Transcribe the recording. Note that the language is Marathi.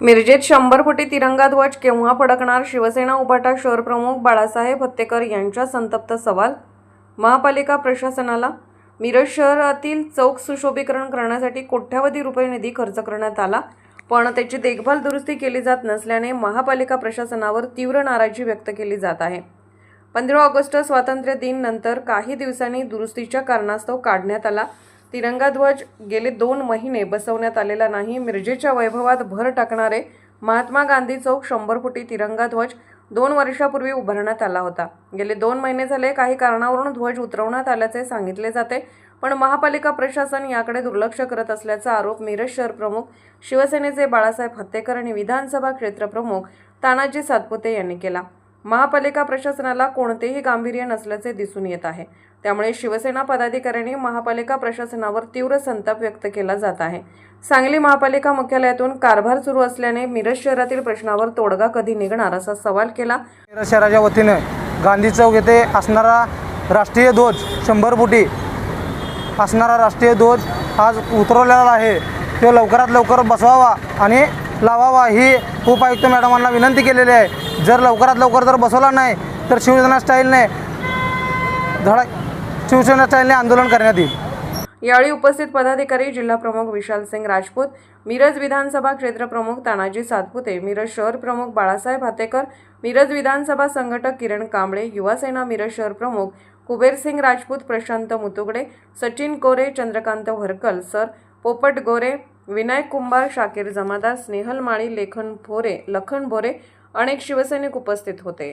मिरजेत शंभर फुटी तिरंगा ध्वज केव्हा फडकणार? शिवसेना उभाटा शहरप्रमुख बाळासाहेब हत्तेकर यांच्या संतप्त सवाल? महापालिका प्रशासनाला मिरज शहरातील चौक सुशोभीकरण करण्यासाठी कोट्यावधी रुपये निधी खर्च करण्यात आला पण त्याची देखभाल दुरुस्ती केली जात नसल्याने महापालिका प्रशासनावर तीव्र नाराजी व्यक्त केली जात आहे. पंधरा ऑगस्ट स्वातंत्र्य दिन नंतर काही दिवसांनी दुरुस्तीच्या कारणास्तव काढण्यात आला. तिरंगा ध्वज गेले दोन महिने बसवण्यात आलेला नाही. मिरजेच्या वैभवात भर टाकणारे महात्मा गांधी चौक शंभर फुटी तिरंगा ध्वज दोन वर्षापूर्वी उभारण्यात आला होता. गेले दोन महिने झाले काही कारणावरून ध्वज उतरवण्यात आल्याचे सांगितले जाते पण महापालिका प्रशासन याकडे दुर्लक्ष करत असल्याचा आरोप मिरज शहर प्रमुख शिवसेनेचे बाळासाहेब हत्तेकर आणि विधानसभा क्षेत्रप्रमुख तानाजी सातपुते यांनी केला. महापालिका प्रशासनाला कोणतेही गांभीर्य नसल्याचे दिसून येत आहे. त्यामुळे शिवसेना पदाधिकाऱ्यांनी महापालिका प्रशासनावर तीव्र संताप व्यक्त केला जात आहे. सांगली महापालिका मुख्यालयातून कारभार सुरू असल्याने मिरज शहरातील प्रश्नावर तोडगा कधी निघणार असा सवाल केला. मिरज शहराच्या वतीनं गांधी चौक येथे असणारा राष्ट्रीय ध्वज शंभर फुटी असणारा राष्ट्रीय ध्वज आज उतरवलेला आहे. तो लवकरात लवकर बसवावा आणि लावावा ही उपायुक्त मॅडमांना विनंती केलेली आहे. जर लवकरात लवकर जर बसवला नाही तर शिवसेना स्टाईलने धडा शिवसेना स्टाईलने आंदोलन करण्यात येईल. यावेळी उपस्थित पदाधिकारी जिल्हा प्रमुख विशाल सिंग राजपूत मिरज विधानसभा क्षेत्र प्रमुख तानाजी सातपुते मिरज शहर प्रमुख बाळासाहेब हातेकर मिरज विधानसभा संघटक किरण कांबळे युवासेना मिरज शहर प्रमुख कुबेरसिंग राजपूत प्रशांत मुतुगडे सचिन कोरे चंद्रकांत व्हरकल सर पोपट गोरे विनायक कुंभार शाकीर जमादार स्नेहल माळी लेखन भोरे लखन भोरे अनेक शिवसैनिक उपस्थित होते.